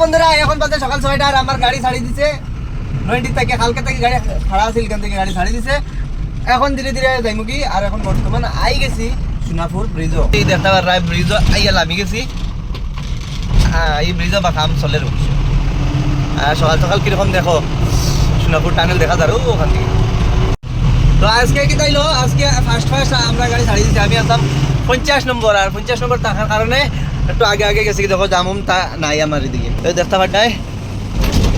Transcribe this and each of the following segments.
বন্ধুরা, এখন বাজে সকাল ছয়টা আর আমার গাড়ি ছাড়ি দিছে। নয়টি থেকে, কালকে থেকে গাড়ি ভাড়া আছিল এখান থেকে গাড়ি ছাড়ি দিছে। এখন ধীরে ধীরে যাইমু কি আর এখন বর্তমান আই গেছি সোনাপুর ব্রিজ এই দেখতে পার রায় ব্রিজ আইয়া লামি গেছি। এই ব্রিজ বা কাম চলে রয়েছে আর সকাল সকাল কীরকম দেখো, সোনাপুর টানেল দেখা যার ওখান থেকে। তো আজকে কি তাইলো? আজকে ফার্স্ট ফার্স্ট আমরা গাড়ি ছাড়ি দিচ্ছি আমি আসলাম পঞ্চাশ নম্বর, আর পঞ্চাশ নম্বর থাকার কারণে একটু আগে আগে গেছি দেখো, জামুম তা নাই আমার এদিকে। দেখতে পাঠায়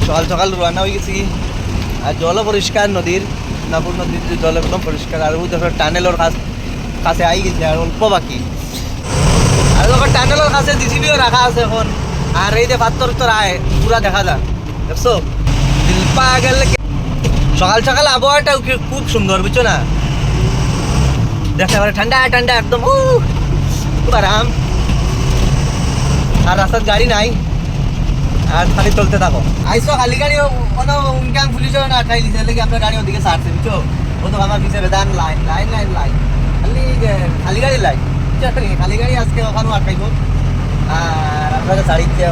সকাল সকাল রওনা হয়ে গেছি আর জলও পরিষ্কার, নদীর নাপুর নদীর যে জল একদম পরিষ্কার। আর ওই দেখো, টানেলের কাছ, কাছে আই গেছে, আর অল্প বাকি। আর যখন টানেলের কাছে জিসিবিও রাখা আছে এখন। আর এই যে পাত্তর তোর আয়, পুরা দেখা যায় দেখছ? দিল পাগল সকাল সকাল আবহাওয়াটাও খুব সুন্দর, বুঝছ না? দেখতে পারে ঠান্ডা ঠান্ডা, একদম খুব আরাম। আর রাস্তার গাড়ি নাই। আর খালি চলতে থাকো। আইসো, খালি গাড়ি কোনো উনকান পুলিশ না আটকাই দিছে, লেগে আপনার গাড়ি ওদিকে ছাড়ছে, বুঝছ? ও তো আমার দান লাইন লাইন লাইন লাইন। খালি খালি গাড়ি লাইন খালি গাড়ি আজকে ওখানেও আটকাইবো। আর আপনাকে ছাড়িচ্ছে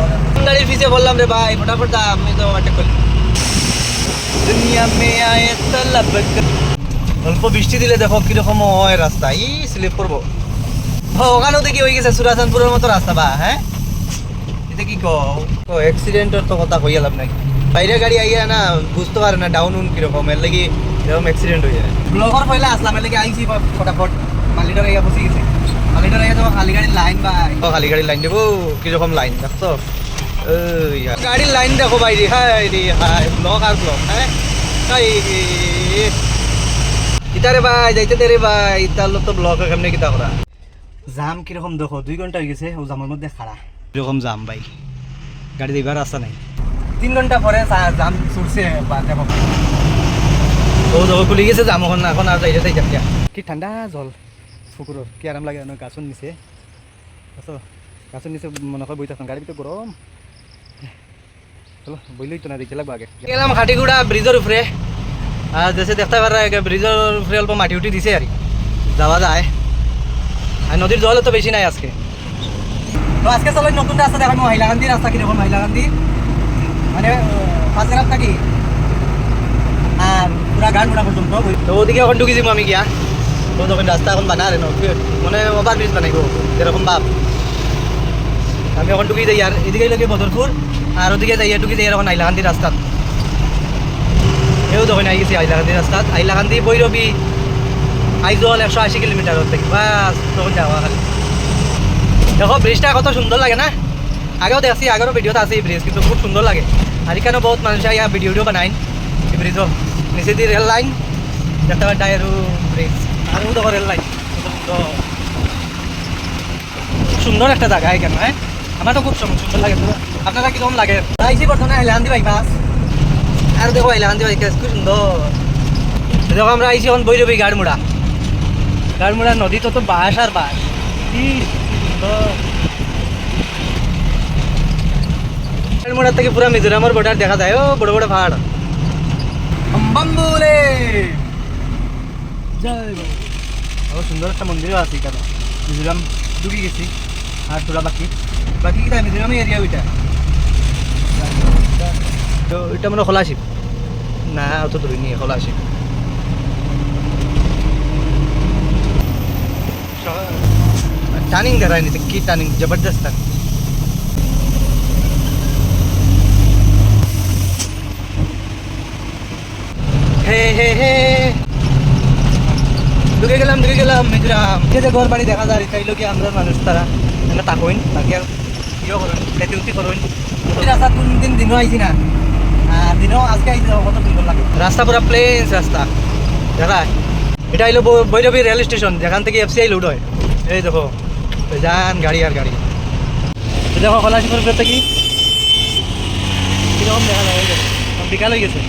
গাড়ির বললাম রে ভাই? ফটাফট আমি তো করলি দুনিয়া মে আয়ে তলব অল্প বৃষ্টি দিলে দেখো কীরকম হয় রাস্তা। ই স্লিপ করব ওখানেও দেখি হয়ে গেছে সুরাচানপুরের মতো রাস্তা বা হ্যাঁ? এটা কি কো অ্যাক্সিডেন্টের তো কথা কই লাভ নাই। বাইরে গাড়ি আইয়া না বুঝতে পারে না ডাউন উন কীরকম এর লাগি এরকম অ্যাক্সিডেন্ট হয়ে যায় ব্লগর পয়লা আসলাম এর লাগি আইছি ফটাফট। মালিটার আইয়া বসে গেছে। মালিটার আইয়া তো খালি গাড়ির লাইন বা ও খালি গাড়ির লাইন দেবো? কীরকম লাইন দেখছ? গাড়ির লাইন দেখো বাইরে হাই রে হাই ব্লক আর ব্লক হ্যাঁ। ইতারে ভাই যাইতে দে রে ভাই ইতার তো ব্লক কেমনে কিতা করা? জাম কীরকম দেখো দুই ঘণ্টা হয়ে গেছে ও জামের মধ্যে খাড়া। এরকম জাম ভাই। গাড়ি দিবার রাস্তা নাই। তিন ঘণ্টা পরে জাম ছুটছে ও দেখো খুলি গেছে জাম এখন এখন আর যাইতে যাই যাক কি ঠান্ডা জল? পুকুরের কি আরাম লাগে গাছন নিচে আছো গাছন নিচে মনে হয় বই থাকুন গাড়ির ভিতরে গরম চলো বইলেই তো না দেখতে লাগবো আগে। গেলাম খাটিগুড়া ব্রিজের উপরে আর দেশে দেখতে পারা ব্রিজের উপরে অল্প মাটি উঠি দিছে আর। যাওয়া যায়। আর নদীর জল তো বেশি নাই আজকে। তো আজকে চলো নতুন রাস্তা দেখাবো হাইলাকান্দি রাস্তা কীরকম হাইলাকান্দি মানে পাঁচের রাস্তা কি আর পুরা গান মোড়া পর্যন্ত। তো ওদিকে এখন আমি রাস্তা এখন বানা মানে এখন যাই এদিকে যাই যাই এখন হাইলাকান্দি রাস্তাত এও গেছি বৈরবী আইজল একশো আশি কিলোমিটার থেকে তখন যাওয়া খালি। দেখো ব্রিজটা কত সুন্দর লাগে না? আগেও দেখছি আগেরও ভিডিওতে আছে এই ব্রিজ কিন্তু খুব সুন্দর লাগে। আর এখানে বহুত মানুষ ইয়া ভিডিও ভিডিও বানাইন এই ব্রিজও নিচে দিয়ে রেল লাইন দেখতে পাই ডায়েরও ব্রিজ আর দেখো রেল লাইন সুন্দর একটা জায়গা এখানে হ্যাঁ আমার তো খুব সুন্দর লাগে আপনারা কীরকম লাগে? আইসি বর্তমানে হাইলাকান্দি বাইপাস আর দেখো হাইলাকান্দি বাইপাস খুব সুন্দর দেখো, আমরা আইসি এখন বৈরবী গাড়মুড়া গাড়মুড়া নদী তো তো বাস আর বাস গাড়মুড়া থেকে পুরা মিজোরামের বর্ডার দেখা যায়। ও বড় বড় পাহাড়। বাম্বুলে জয় বাবা। সুন্দর একটা মন্দিরও আছে এখানে। মিজোরাম ঢুকে গেছি। আর তোরা বাকি? বাকি কি মিজোরামে এরিয়া ওইটা? তো এটা মানে খোলাশিপ না অত দূরে নিয়ে খোলাশিপ টার্নিং দেখায় নিতে কি টার্নিং জবরদস্ত টার্নিং হে হে হে ঢুকে গেলাম ঢুকে গেলাম, মিজোরাম। যে ঘর বাড়ি দেখা যায় চাইলো কি আমরা মানুষ, তারা। এনে তাকইন বাকি আর ইয়ে করুন, খেতে উঠি করুন। রাস্তা কোন দিন দিনও আইছি না। দিনও আজকে আইছি কত সুন্দর লাগে। রাস্তা পুরা প্লেন রাস্তা। দেখা এটা আইলো বৈ- ভৈরবী রেল স্টেশন, যেখান থেকে এফসিআই লোড হয়। এই দেখো। যান গাড়ি আর গাড়ি। দেখো কলাশিপুর থেকে কীরকম দেখা যায় বিকাল হয়ে গেছে।